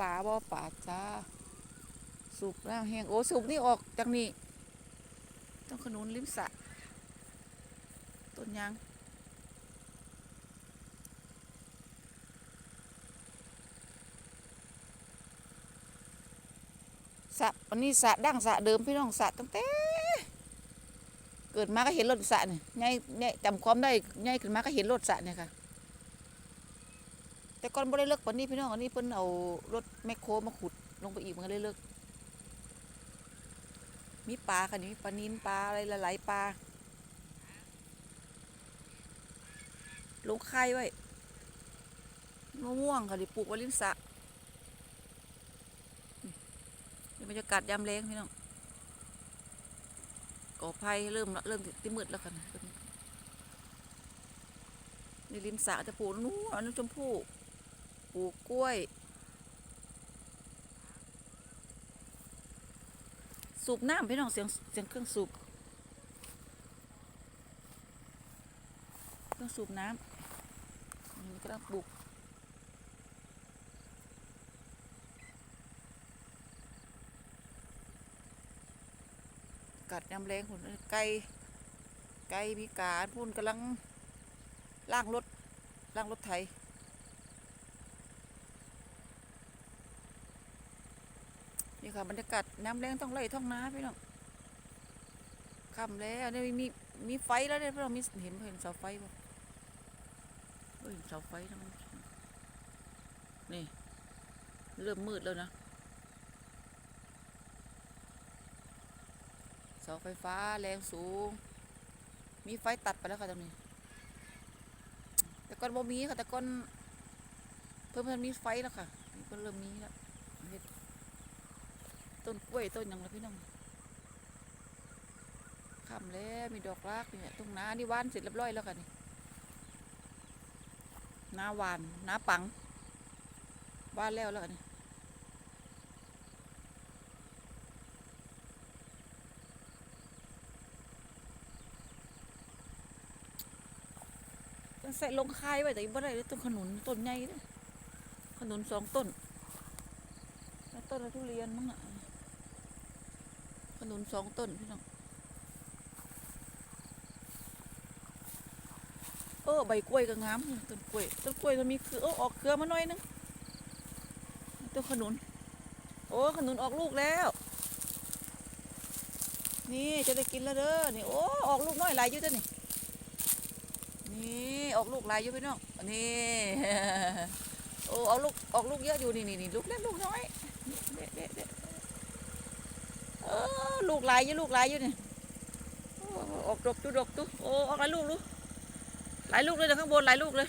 ป่าบ่ป่าจ้าสูบน้ำแห้งโอ้สูบนี่ออกจากนี่ต้องขนุนริมสะต้นยางสะวันนี้สะดั้งสะเดิมพี่น้องสะตั้งแต่เกิดมาก็เห็นรถสะเนี่ยไงเนี่ยจำความได้ไงขึ้นมาก็เห็นรถสะเนี่ยค่ะ แต่ก่อนบ่ได้เลิกปานนี้พี่น้องอันนี้เพิ่นเอารถแมคโครมาขุดลงไปอีกมันก็เลยเลิกมีปลาค่ะนี่มีปลานินปลาอะไรหลายๆปลาลงค่ไว้มะม่วงค่ะดิปลูกไว้ริมสระนี่บรรยากาศยามแล้งพี่น้องก่อไผ่เริ่มละเริ่มติมืดแล้วค่ะนี่ริมสระจะปลูกนู้นอันนู้นชมพู่ ปลูกกล้วย สูบน้ำพี่น้องเสียงเสียงเครื่องสูบ เครื่องสูบน้ำนี่กำลังปลูกกัดยำแรงหุ่นไก่ไก่มีการพุ่นกำลังล่างรถล่างรถไถ ค่ะบรรยากาศน้ำแรงต้องไล่ท้องน้าพี่น้องค่ำแล้วเนี่ยมีมีไฟแล้วเนี่ยพี่น้องมีเห็นเห็นเสาไฟบ่เฮ้ยเสาไฟทั้งนี่ เริ่มมืดแล้วนะเสาไฟฟ้าแรงสูง มีไฟตัดไปแล้วค่ะตรงนี้ แต่ก่อนบ่มีค่ะแต่ก่อนเพิ่มมันมีไฟแล้วค่ะก็เริ่มมีแล้ว ต้นกล้วยต้นยังละพี่น้องคำแล้วมีดอกรักเนี่ยตรงน้านี่หวานเสร็จเรียบร้อยแล้วค่ะนี่น้าหวานน้าปังหวานแล้วแล้วค่ะนี่ต้องใส่ลงคายไว้แต่บ่ได้เลยต้นขนุนต้นใหญ่เด้อขนุนสองต้นแล้วต้นละทุเรียนมั้งอะ นุนสองต้นพี่น้อง เออใบกล้วยก็งามต้นกล้วยต้นกล้วยมันมีคือเออออกเครือมาหน่อยนึงต้นขนุน โอ้ขนุนออกลูกแล้ว นี่จะได้กินแล้วเด้อนี่โอ้ออกลูกน้อยหลายอยู่เด้อนี่นี่ออกลูกหลายอยู่พี่น้องนี่โอ้ออกลูกออกลูกเยอะอยู่นี่นี่นี่ลูกเล็กลูกน้อยเด็ดเด็ด เออลูกหลายอยู่ลูกหลายอยู่นี่ยออกดกตุดกตุโอ้ออกหลายลูกลูกหลายลูกเลยเดี๋ยวข้างบนหลายลูกเลย